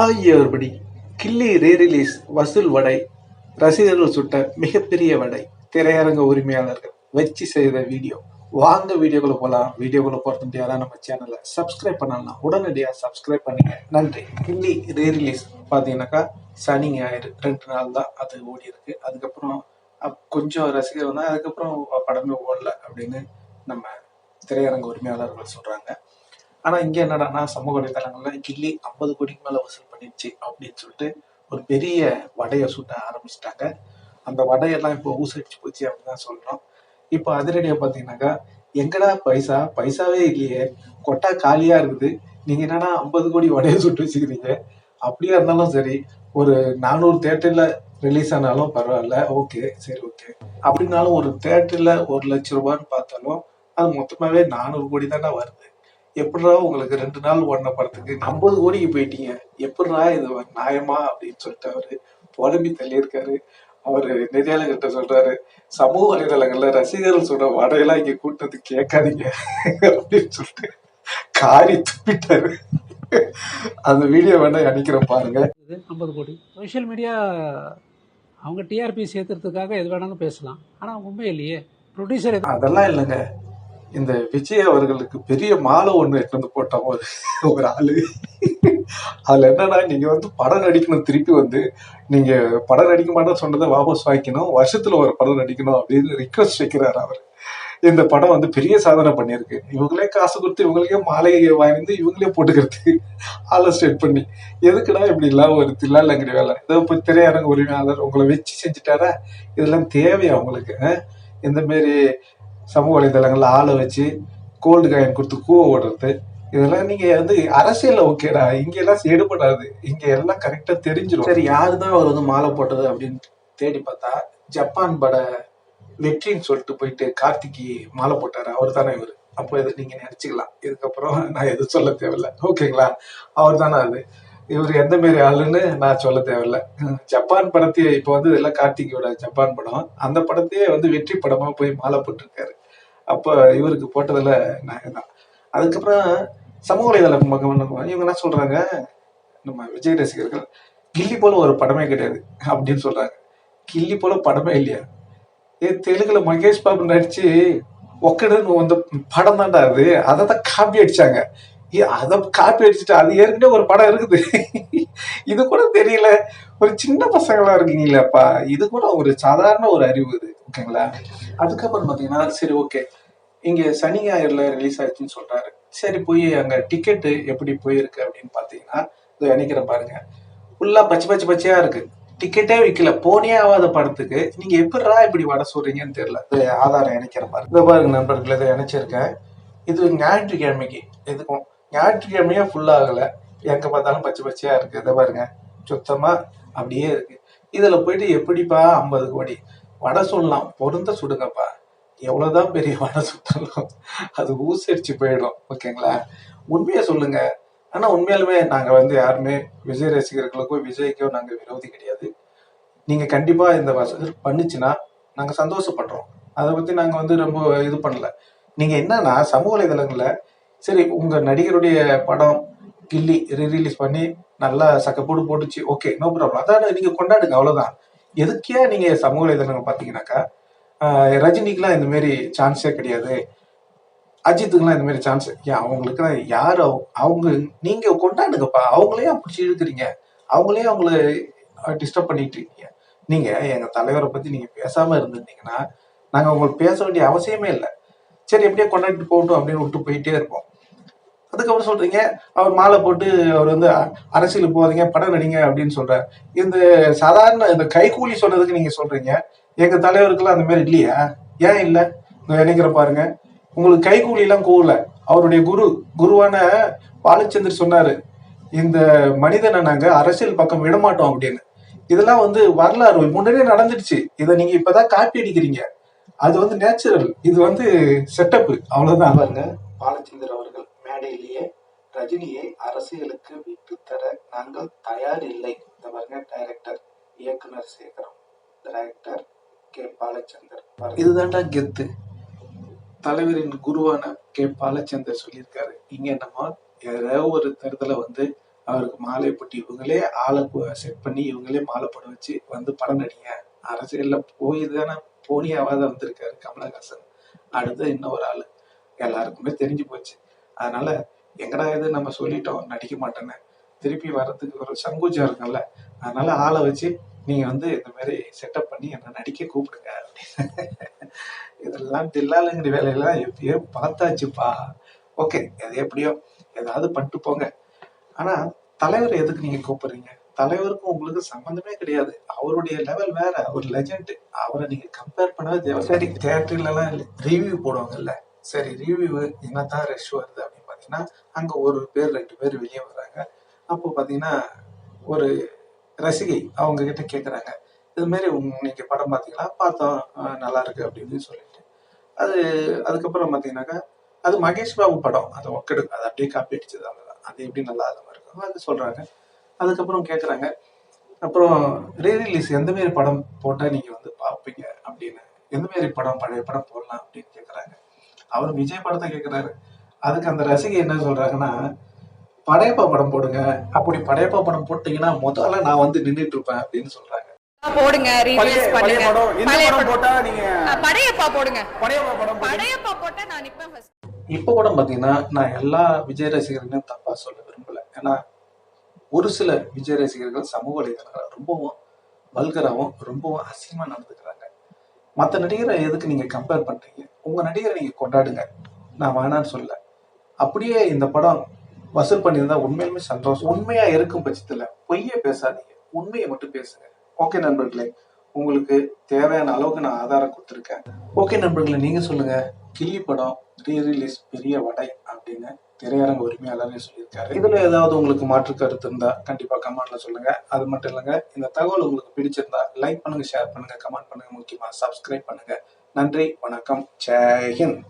ஆகியோர்படி கில்லி rerelease வசூல் வடை ரசிகர்கள் சுட்ட மிகப்பெரிய வடை திரையரங்க உரிமையாளர்கள் வச்சு செய்த வீடியோ. வாங்க வீடியோக்குள்ள போகலாம் வீடியோக்குள்ள போறது முடியாத நம்ம சேனலை சப்ஸ்கிரைப் பண்ணலாம். உடனடியாக சப்ஸ்கிரைப் பண்ணுங்க. நன்றி. கில்லி ரீரிலீஸ் பார்த்தீங்கன்னாக்கா சனி ஞாயிறு ரெண்டு நாள் தான் அது ஓடி இருக்கு. அதுக்கப்புறம் கொஞ்சம் ரசிகர் வந்தால் அதுக்கப்புறம் படமே ஓடல அப்படின்னு நம்ம திரையரங்க உரிமையாளர்கள் சொல்றாங்க. ஆனா இங்க என்னடானா சமூக வலைதளங்கள்ல கில்லி ஐம்பது கோடிக்கு மேல வசூல் பண்ணிடுச்சு அப்படின்னு சொல்லிட்டு ஒரு பெரிய வடையை சுட்ட ஆரம்பிச்சிட்டாங்க. அந்த வடையெல்லாம் இப்போ ஊசடிச்சு போச்சு அப்படின்னு தான் சொல்லணும். இப்போ அதிரடியா பாத்தீங்கன்னாக்கா எங்கடா பைசா? பைசாவே இல்லையே. கொட்டா காலியா இருக்குது. நீங்க என்னடா ஐம்பது கோடி வடையை சுட்டு வச்சுக்கிறீங்க? அப்படியா இருந்தாலும் சரி ஒரு நானூறு தேட்டர்ல ரிலீஸ் ஆனாலும் பரவாயில்ல. ஓகே சரி ஓகே. அப்படின்னாலும் ஒரு தேட்டர்ல ஒரு லட்ச ரூபான்னு பார்த்தாலும் அது மொத்தமாவே நானூறு கோடி தானே வருது. எப்படிடா உங்களுக்கு ரெண்டு நாள் ஓடின படத்துக்கு? ஐம்பது கோடிக்கு போயிட்டீங்க. எப்படிடா இது நியாயமா அப்படின்னு சொல்லிட்டு அவரு புலம்பி தள்ளியிருக்காரு. அவரு நெறியாளர்கிட்ட சொல்றாரு சமூக வலைதளங்கள்ல ரசிகர்கள் சொல்ற வடையெல்லாம் இங்க கூட்டத்து கேட்காதீங்க அப்படின்னு சொல்லிட்டு காரி துப்பிட்டாரு. அந்த வீடியோ வேணா அனுக்கிறேன் பாருங்க. ஐம்பது கோடி. சோஷியல் மீடியா அவங்க டிஆர்பி சேர்த்துறதுக்காக எது வேணாலும் பேசலாம். ஆனால் உண்மை இல்லையே. ப்ரொடியூசர் அதெல்லாம் இல்லைங்க. இந்த விஜய் அவர்களுக்கு பெரிய மாலை ஒன்று எடுத்து வந்து போட்டான் ஒரு ஒரு ஆளு. அதில் என்னன்னா நீங்கள் வந்து படம் நடிக்கணும் திருப்பி வந்து நீங்கள் படம் நடிக்க மாட்டேன்னு சொன்னதை வாபஸ் வாங்கிக்கணும் வருஷத்தில் ஒரு படம் நடிக்கணும் அப்படின்னு ரிக்வஸ்ட் வைக்கிறார் அவர். இந்த படம் வந்து பெரிய சாதனை பண்ணியிருக்கு. இவங்களே காசு கொடுத்து இவங்களுக்கே மாலையை வாங்கி இவங்களே போட்டுக்கிறதுக்கு ஆளை ஸ்டேட் பண்ணி. எதுக்குடா இப்படி இல்லாம ஒரு தில்லாலங்கடி வேலை. ஏதோ இப்போ திரையரங்க உரிமையாளர் உங்களை வச்சு செஞ்சுட்டாரா? இதெல்லாம் தேவையா உங்களுக்கு இந்த மாரி சமூக வலைதளங்களில் ஆளை வச்சு கோல்டு காயின் கொடுத்து கூவ ஓடுறது. இதெல்லாம் நீங்க வந்து அரசியல்ல ஓகேடா. இங்க எல்லாம் ஈடுபடாது. இங்க எல்லாம் கரெக்டா தெரிஞ்சிடும் சரி யாருதான் அவர் வந்து மாலை போட்டது அப்படின்னு தேடி பார்த்தா ஜப்பான் பட வெற்றின்னு சொல்லிட்டு போயிட்டு கார்த்திகி மாலை போட்டாரு. அவர் தானே இவர். அப்போ இதை நீங்க நினைச்சுக்கலாம். இதுக்கப்புறம் நான் எதுவும் சொல்ல தேவையில்ல. ஓகேங்களா? அவர் தானே அது. இவர் எந்த மாரி ஆளுன்னு நான் சொல்ல தேவையில்ல. ஜப்பான் படத்தையே இப்போ வந்து இதெல்லாம் கார்த்திகோட ஜப்பான் படம். அந்த படத்தையே வந்து வெற்றி படமா போய் மாலை போட்டிருக்காரு. அப்போ இவருக்கு போட்டதுல நான் தான் அதுக்கப்புறம் சமூக வலைதளம் பக்கம் இவங்க என்ன சொல்றாங்க? நம்ம விஜய் ரசிகர்கள் கில்லி போல ஒரு படமே கிடையாது அப்படின்னு சொல்றாங்க. கில்லி போல படமே இல்லையா? ஏ தெலுங்குல மகேஷ் பாபு நடிச்சு ஒக்கடுன்னு வந்த படம் தான்டா அது. அதை தான் காப்பி அடிச்சாங்க. அதை காப்பி அடிச்சுட்டு அது ஏற்கனவே ஒரு படம் இருக்குது. இது கூட தெரியல. ஒரு சின்ன பசங்களா இருக்கீங்களேப்பா இது கூட ஒரு சாதாரண ஒரு அறிவு இது ஓகேங்களா? அதுக்கப்புறம் பார்த்தீங்கன்னா சரி ஓகே. இங்கே சனி ஞாயிறுல ரிலீஸ் ஆயிடுச்சுன்னு சொல்றாரு. சரி போய் அங்கே டிக்கெட்டு எப்படி போயிருக்கு அப்படின்னு பார்த்தீங்கன்னா இதை நினைக்கிறேன் பாருங்க. ஃபுல்லாக பச்சை பச்சை பச்சையா இருக்கு. டிக்கெட்டே விற்கல போனே ஆகாத படத்துக்கு. நீங்கள் எப்படிரா இப்படி வட சொல்றீங்கன்னு தெரியல. இது ஆதாரம் இணைக்கிறேன் பாருங்க. இந்த பாருங்க நண்பர்களே இதை இணைச்சிருக்கேன். இது ஞாயிற்றுக்கிழமைக்கு. எதுக்கும்? ஞாயிற்றுக்கிழமையே ஃபுல் ஆகல. எங்க பார்த்தாலும் பச்சை பச்சையா இருக்கு. இதை பாருங்க. சுத்தமா அப்படியே இருக்கு. இதுல போயிட்டு எப்படிப்பா ஐம்பது கோடி? வடை சொல்லலாம். பொருந்த சுடுங்கப்பா. எவ்வளவுதான் பெரிய வடை சுட்டாலும் அது ஊசரிச்சு போயிடும். ஓகேங்களா? உண்மையை சொல்லுங்க. ஆனா உண்மையாலுமே நாங்க வந்து யாருமே விஜய் ரசிகர்களுக்கோ விஜய்க்கோ நாங்க விரோதி கிடையாது. நீங்க கண்டிப்பா இந்த வசதி பண்ணுச்சுன்னா நாங்க சந்தோஷப்படுறோம். அதை பத்தி நாங்க வந்து ரொம்ப இது பண்ணல. நீங்க என்னன்னா சமூக வலைதளங்களை சரி உங்க நடிகருடைய படம் கில்லி ரிலீஸ் பண்ணி நல்லா சக்கப்போடு போட்டுச்சு. ஓகே நோ ப்ராப்ளம் அதான் நீங்க கொண்டாடுங்க அவ்வளவுதான். எதுக்கே நீங்க சமூக வலைதளங்கள் பாத்தீங்கன்னாக்கா ரஜினிக்குலாம் இந்த மாதிரி சான்ஸே கிடையாது. அஜித்துக்குலாம் இந்த மாதிரி சான்ஸ் ஏன் அவங்களுக்கு யார் அவங்க அவங்க நீங்க கொண்டாடுங்கப்பா. அவங்களே பிடிச்சி இழுக்கிறீங்க? அவங்களே அவங்கள டிஸ்டர்ப் பண்ணிட்டு இருக்கீங்க. நீங்க எங்க தலைவரை பத்தி நீங்க பேசாம இருந்திருந்தீங்கன்னா நாங்கள் உங்களுக்கு பேச வேண்டிய அவசியமே இல்லை. சரி எப்படியே கொண்டாடிட்டு போகட்டும் அப்படின்னு விட்டு போயிட்டே இருப்போம். அதுக்கப்புறம் சொல்றீங்க அவர் மாலை போட்டு அவர் வந்து அரசியலுக்கு போகாதீங்க படம் நடிங்க அப்படின்னு சொல்றாரு. இந்த சாதாரண இந்த கைகூலி சொன்னதுக்கு நீங்க சொல்றீங்க. எங்க தலைவருக்கெல்லாம் அந்த மாதிரி இல்லையா? ஏன் இல்லை? நினைக்கிற பாருங்க. உங்களுக்கு கைகூலி எல்லாம் கூவல. அவருடைய குரு குருவான பாலச்சந்திர சொன்னாரு இந்த மனிதனை நாங்க அரசியல் பக்கம் விடமாட்டோம் அப்படின்னு. இதெல்லாம் வந்து வரலாறு. முன்னாடியே நடந்துடுச்சு. இதை நீங்க இப்பதான் காப்பி அடிக்கிறீங்க. அது வந்து நேச்சுரல் இது வந்து செட்டப் அவ்வளவுதான். பாருங்க பாலச்சந்தர் அவர்கள் மேடையிலேயே ரஜினியை அரசியலுக்கு விட்டு தர நாங்கள் தயார் இல்லை இந்த பாருங்க டைரக்டர் இயக்குனர் சேகரம் டைரக்டர் கே. பாலச்சந்தர். இதுதான்டா கெத்து. தலைவரின் குருவான கே. பாலச்சந்தர் சொல்லியிருக்காரு. இங்க நம்ம ஏதோ ஒரு தருதல வந்து அவருக்கு மாலை போட்டு இவங்களே ஆளை செட் பண்ணி இவங்களே மாலை போட வச்சு வந்து படம் நடிங்க. அரசியல்ல போய் தானே போனியாவாத வந்திருக்காரு கமலஹாசன். அடுத்து இன்னும் ஒரு ஆளு. எல்லாருக்குமே தெரிஞ்சு போச்சு. அதனால எங்கடா இது நம்ம சொல்லிட்டோம் நடிக்க மாட்டேன்னு. திருப்பி வர்றதுக்கு ஒரு சங்கூச்சம் இருக்கும்ல அதனால ஆளை வச்சு நீங்க வந்து இந்த மாதிரி செட்டப் பண்ணி என்ன நடிக்க கூப்பிடுங்க. அப்படின்னு. இதெல்லாம் தில்லாலுங்கிற வேலையெல்லாம் எப்பயோ பார்த்தாச்சுப்பா. ஓகே அது எப்படியோ ஏதாவது பண்ணிட்டு போங்க. ஆனா தலைவர் எதுக்கு நீங்க கூப்பிடுறீங்க? தலைவருக்கும் உங்களுக்கு சம்பந்தமே கிடையாது. அவருடைய லெவல் வேற ஒரு லெஜண்ட் அவரை நீங்க கம்பேர் பண்ணவே தேவை சரி தேட்டர்ல எல்லாம் ரிவ்யூ போடுவாங்கல்ல. சரி ரிவ்யூ என்னதான் ரஷ் வருது அப்படின்னு பார்த்தீங்கன்னா அங்கே ஒரு பேர் ரெண்டு பேர் வெளியே வர்றாங்க. அப்போ பார்த்தீங்கன்னா ஒரு ரசிகை அவங்க கிட்ட கேட்குறாங்க இது மாதிரி இன்னைக்கு படம் பார்த்தீங்களா பார்த்தோம் நல்லா இருக்கு அப்படின்னு சொல்லிட்டு. அது அதுக்கப்புறம் பார்த்தீங்கன்னாக்கா அது மகேஷ் பாபு படம். அது ஒக்கெடு அது அப்படியே காப்பி அடிச்சது அவ்வளவுதான் அது எப்படி நல்லா இல்லாம இருக்கும் அது சொல்றாங்க. அதுக்கப்புறம் கேட்குறாங்க அப்புறம் ரீ ரிலீஸ் எந்த மாரி படம் போட்டால் நீங்கள் வந்து பார்ப்பீங்க அப்படின்னு எந்த மாரி படம் பழைய படம் போடலாம் அப்படின்னு கேட்குறாங்க அவர் விஜய் படத்தை கேக்குறாரு. அதுக்கு அந்த ரசிகை என்ன சொல்றாங்கன்னா படையப்பா படம் போடுங்க. அப்படி படையப்பா படம் போட்டீங்கன்னா முதல்ல நான் வந்து நின்னுட்டு இருப்பேன் அப்படின்னு சொல்றாங்க. போடுங்க பண்ணுங்க. பழைய படம். போட்டா நீங்க படையப்பா போடுங்க. படையப்பா படம் போடுங்க. படையப்பா போட்டா நான் நிப்பேன். இப்ப கூட பாத்தீங்கன்னா நான் எல்லா விஜய் ரசிகர்களையும் தப்பா சொல்ல விரும்பல. ஏன்னா ஒரு சில விஜய் ரசிகர்கள் சமூக வலைதளங்களை ரொம்பவும் வல்கராவும் ரொம்பவும் அசிங்கமா நடந்துக்கிறாங்க. மற்ற நடிகரை எதுக்கு நீங்க கம்பேர் பண்றீங்க? உங்க நடிகரை நீங்க கொண்டாடுங்க. நான் வேணான்னு சொல்ல அப்படியே இந்த படம் வசூல் பண்ணியிருந்தா உண்மையிலுமே சந்தோஷம். உண்மையா இருக்கும் பட்சத்துல பொய்யே பேசாதீங்க. உண்மையை மட்டும் பேசுங்க. ஓகே நண்பர்களே. உங்களுக்கு தேவையான அளவுக்கு நான் ஆதாரம் கொடுத்துருக்கேன். ஓகே நண்பர்களை நீங்க சொல்லுங்க. கில்லி படம் ரீ ரிலீஸ் பெரிய வடை அப்படின்னு திரையரங்க உரிமையாளரே சொல்லியிருக்காரு. இதுல ஏதாவது உங்களுக்கு மாற்று கருத்து இருந்தா கண்டிப்பா கமெண்ட்ல சொல்லுங்க. அது மட்டும் இல்லைங்க இந்த தகவல் உங்களுக்கு பிடிச்சிருந்தா லைக் பண்ணுங்க ஷேர் பண்ணுங்க கமெண்ட் பண்ணுங்க முக்கியமா சப்ஸ்கிரைப் பண்ணுங்க. நன்றி வணக்கம் ஜெய்ஹிந்த்